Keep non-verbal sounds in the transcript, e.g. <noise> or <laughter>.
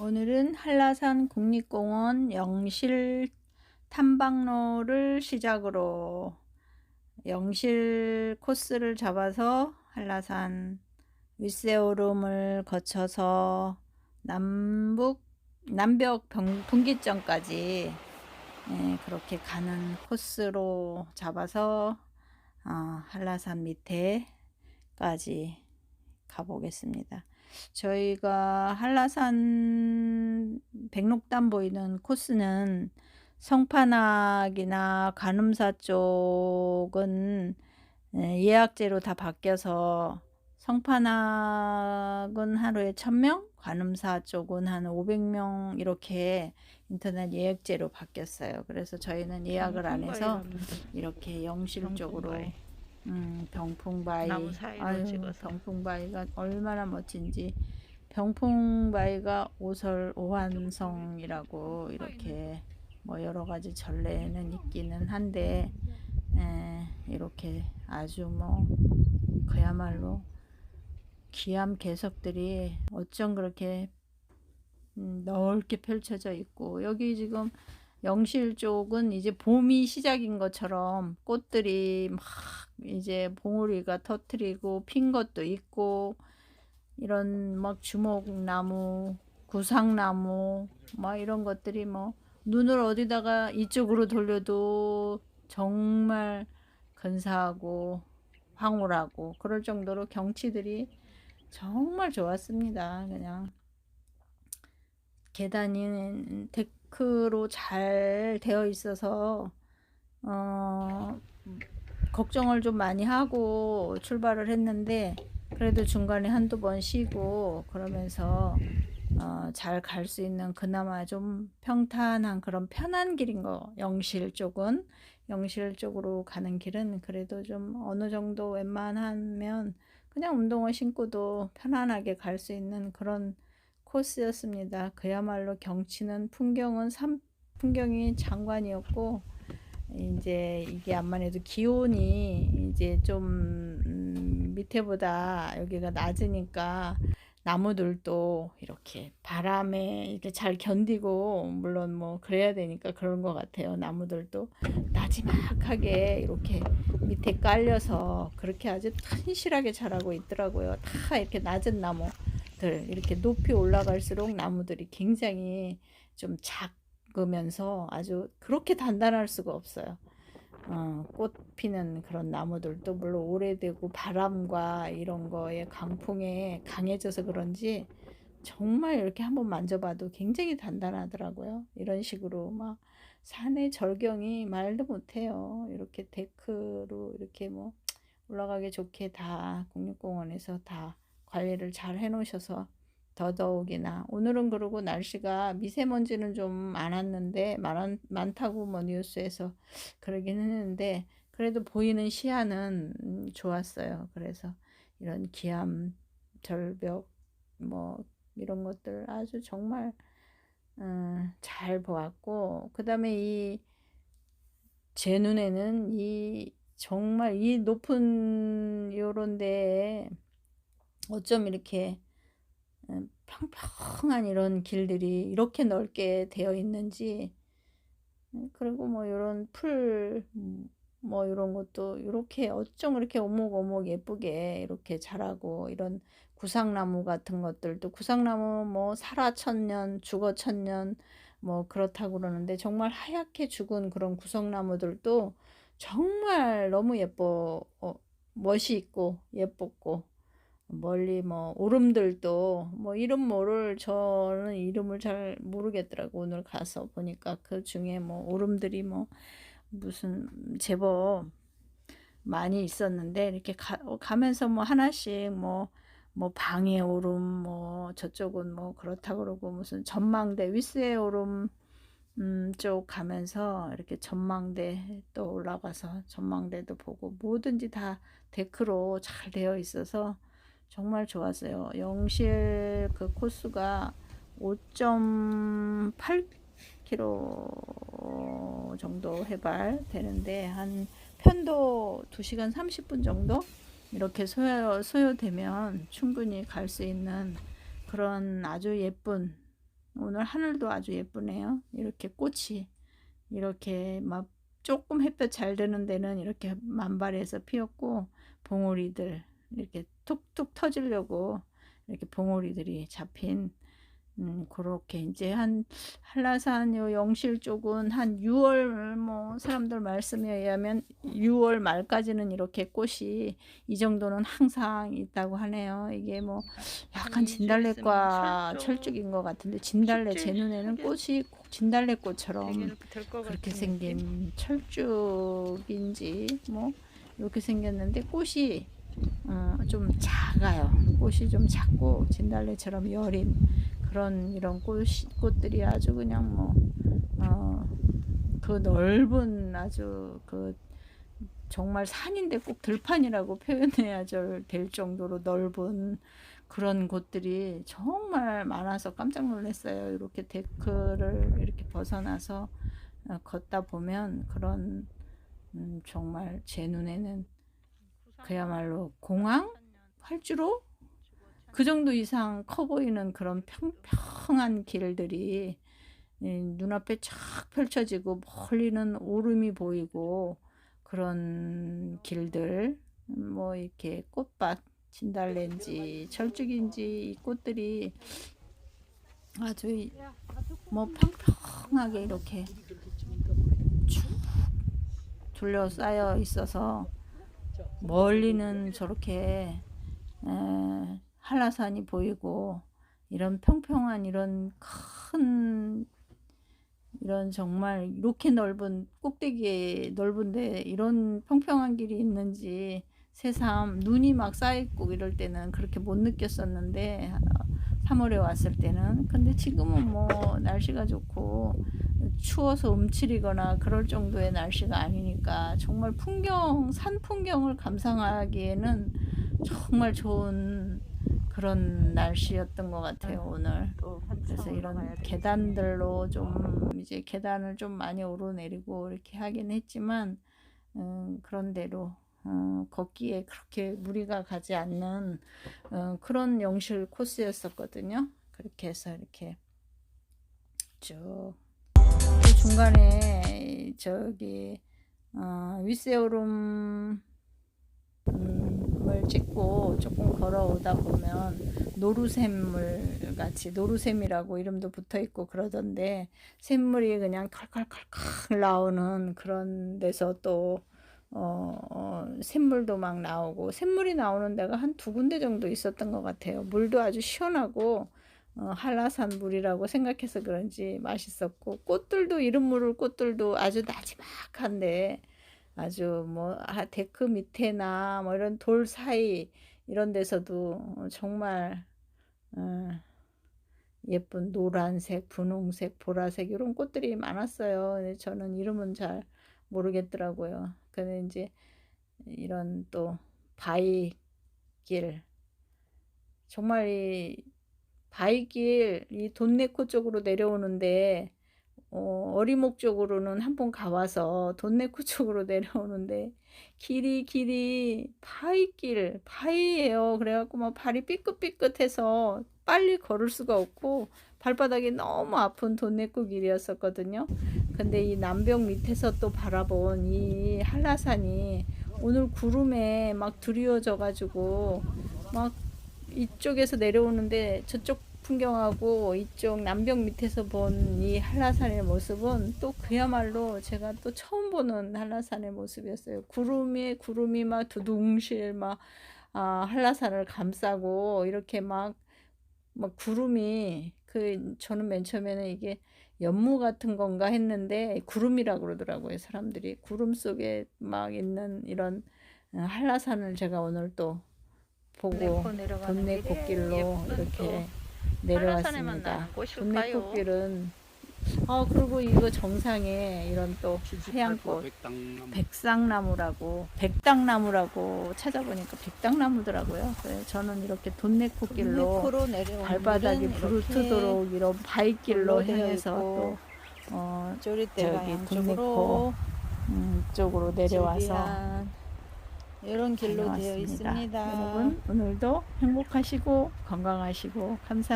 오늘은 한라산 국립공원 영실 탐방로를 시작으로 영실 코스를 잡아서 한라산 윗세오름을 거쳐서 남북 남벽 병- 분기점까지 예, 그렇게 가는 코스로 잡아서 어, 한라산 밑에까지 가보겠습니다. 저희가 한라산 백록담 보이는 코스는 성판악이나 간음사 쪽은 예, 예약제로 다 바뀌어서 성판악은 하루에 1000명, 관음사 쪽은 한 500명 이렇게 인터넷 예약제로 바뀌었어요. 그래서 저희는 예약을 안 해서 이렇게 영실 쪽으로. 음, 병풍바위 나무 사이로 아유, 찍어서. 병풍바위가 얼마나 멋진지 병풍바위가 오설 오한성이라고 이렇게 뭐 여러 가지 전례는 있기는 한데 에, 이렇게 아주 뭐 그야말로 기암 개석들이 어쩜 그렇게 음, 넓게 펼쳐져 있고 여기 지금 영실 쪽은 이제 봄이 시작인 것처럼 꽃들이 막 이제 봉우리가 터트리고 핀 것도 있고 이런 막 주목나무, 구상나무 막 이런 것들이 뭐 눈을 어디다가 이쪽으로 돌려도 정말 근사하고 황홀하고 그럴 정도로 경치들이 정말 좋았습니다. 그냥 계단이 데크로 잘 되어 있어서 어, 걱정을 좀 많이 하고 출발을 했는데 그래도 중간에 한두 번 쉬고 그러면서 어, 잘 갈 수 있는 그나마 좀 평탄한 그런 편한 길인 거 영실 쪽은. 영실 쪽으로 가는 길은 그래도 좀 어느 정도 웬만하면 그냥 운동화 신고도 편안하게 갈 수 있는 그런 코스였습니다. 그야말로 경치는 풍경은 산 풍경이 장관이었고 이제 이게 암만 해도 기온이 이제 좀 음, 밑에보다 여기가 낮으니까 나무들도 이렇게 바람에 이렇게 잘 견디고 물론 뭐 그래야 되니까 그런 것 같아요. 나무들도 나지막하게 이렇게 밑에 깔려서 그렇게 아주 튼실하게 자라고 있더라고요. 다 이렇게 낮은 나무 들 이렇게 높이 올라갈수록 나무들이 굉장히 좀 작으면서 아주 그렇게 단단할 수가 없어요. 어, 꽃 피는 그런 나무들도 물론 오래되고 바람과 이런 거에 강풍에 강해져서 그런지 정말 이렇게 한번 만져봐도 굉장히 단단하더라고요. 이런 식으로 막 산의 절경이 말도 못해요. 이렇게 데크로 이렇게 뭐 올라가기 좋게 다 국립공원에서 다 관리를 잘 해놓으셔서 더더욱이나 오늘은 그러고 날씨가 미세먼지는 좀 많았는데 많, 많다고 뭐 뉴스에서 그러긴 했는데 그래도 보이는 시야는 음, 좋았어요. 그래서 이런 기암 절벽 뭐 이런 것들 아주 정말 음, 잘 보았고 그 다음에 이 제 눈에는 이 정말 이 높은 요런 데에 어쩜 이렇게 음, 평평한 이런 길들이 이렇게 넓게 되어 있는지 음, 그리고 뭐 이런 풀 뭐 이런 것도 이렇게 어쩜 이렇게 오목오목 예쁘게 이렇게 자라고 이런 구상나무 같은 것들도 구상나무 뭐 살아 천년 죽어 천년 뭐 그렇다고 그러는데 정말 하얗게 죽은 그런 구성나무들도 정말 너무 예뻐 어, 멋이 있고 예뻤고 멀리 뭐 오름들도 뭐 이름 모를 저는 이름을 잘 모르겠더라고 오늘 가서 보니까. 그 중에 뭐 오름들이 뭐 무슨 제법 많이 있었는데 이렇게 가, 가면서 뭐 하나씩 뭐뭐 방해 오름 뭐 저쪽은 뭐 그렇다 그러고 무슨 전망대 윗세 오름 음, 쪽 가면서 이렇게 전망대 또 올라가서 전망대도 보고 뭐든지 다 데크로 잘 되어 있어서 정말 좋았어요. 영실 그 코스가 5.8km 정도 해발 되는데 한 편도 2시간 30분 정도 이렇게 소요, 소요되면 충분히 갈 수 있는 그런 아주 예쁜 오늘 하늘도 아주 예쁘네요. 이렇게 꽃이 이렇게 막 조금 햇볕 잘 드는 데는 이렇게 만발해서 피었고 봉오리들 이렇게 툭툭 터지려고 이렇게 봉오리들이 잡힌 음, 그렇게 이제 한 한라산 요 영실 쪽은 한 6월 뭐 사람들 말씀에 의하면 6월 말까지는 이렇게 꽃이 이 정도는 항상 있다고 하네요. 이게 뭐 약간 진달래과 철쭉 철쭉인 것 같은데 진달래 제 눈에는 꽃이 꼭 진달래꽃처럼 그렇게 생긴? 철쭉인지 뭐 이렇게 생겼는데 꽃이 어, 좀 작아요. 꽃이 좀 작고 진달래처럼 여린 그런 이런 꽃 꽃들이 아주 그냥 뭐 어, 그 넓은 아주 그 정말 산인데 꼭 들판이라고 표현해야 될 정도로 넓은 그런 곳들이 정말 많아서 깜짝 놀랐어요. 이렇게 데크를 이렇게 벗어나서 어, 걷다 보면 그런 음, 정말 제 눈에는 그야말로 공항 활주로? 그 정도 이상 커 보이는 그런 평평한 길들이 이 눈앞에 쫙 펼쳐지고 멀리는 오름이 보이고 그런 길들 음, 뭐 이렇게 꽃밭 진달래인지 철쭉인지 이 꽃들이 아주 이- 뭐 평평하게 이렇게 쭉 둘러싸여 있어서 멀리는 저렇게 에, 한라산이 보이고 이런 평평한 이런 큰 이런 정말 이렇게 넓은 꼭대기에 넓은데 이런 평평한 길이 있는지 새삼 눈이 막 쌓여있고 이럴 때는 그렇게 못 느꼈었는데 3월에 왔을 때는. 근데 지금은 뭐 날씨가 좋고 추워서 움츠리거나 그럴 정도의 날씨가 아니니까 정말 풍경 산 풍경을 감상하기에는 정말 좋은 그런 날씨였던 것 같아요 오늘 그래서 이런 계단들로 좀 이제 계단을 좀 많이 오르내리고 이렇게 하긴 했지만 음, 그런 대로 어, 걷기에 그렇게 무리가 가지 않는 어, 그런 영실 코스였었거든요. 그렇게 해서 이렇게 쭉그 중간에 저기 어, 윗세오름을 찍고 조금 걸어오다 보면 노루샘물 같이 노루샘이라고 이름도 붙어 있고 그러던데 샘물이 그냥 컬컬컬컬 나오는 그런 데서 또 어, 어, 샘물도 막 나오고 샘물이 나오는 데가 한 두 군데 정도 있었던 것 같아요. 물도 아주 시원하고 어, 한라산 물이라고 생각해서 그런지 맛있었고 꽃들도 이름 모를 꽃들도 아주 나지막한데 아주 뭐 아, 데크 밑에나 뭐 이런 돌 사이 이런 데서도 어, 정말 어, 예쁜 노란색, 분홍색, 보라색 이런 꽃들이 많았어요. 저는 이름은 잘 모르겠더라고요. 근데 이제 이런 또 바위길 정말 이 바위길 이 돈네코 쪽으로 내려오는데 어, 어리목 쪽으로는 한 번 가와서 돈네코 <laughs> 쪽으로 내려오는데 길이 길이 바위길 바위예요. 그래갖고 막 발이 삐끗삐끗해서 빨리 걸을 수가 없고 발바닥이 너무 아픈 돈네코 길이었었거든요. 근데 이 남벽 밑에서 또 바라본 이 한라산이 오늘 구름에 막 드리워져 가지고 막 이쪽에서 내려오는데 저쪽 풍경하고 이쪽 남벽 밑에서 본 이 한라산의 모습은 또 그야말로 제가 또 처음 보는 한라산의 모습이었어요. 구름이 구름이 막 두둥실 막 아, 한라산을 감싸고 이렇게 막 막 구름이 그 저는 맨 처음에는 이게 연무 같은 건가 했는데 구름이라고 그러더라고요 사람들이 구름 속에 막 있는 이런 어, 한라산을 제가 오늘 또 보고 돈내 꽃길로 이렇게 내려왔습니다. 돈내 꽃길은 아 그리고 이거 정상에 이런 또 해안꽃 백당나무 백상나무 라고 백당나무라고 찾아보니까 백당나무더라고요. 그래서 저는 이렇게 돈내꽃길로 발바닥이 부르트도록 이런 바위길로 있고 또 어, 저기 돈네코 음, 쪽으로 내려와서 이런 길로 되어 다녀왔습니다. 있습니다. 여러분 오늘도 행복하시고 건강하시고 감사합니다.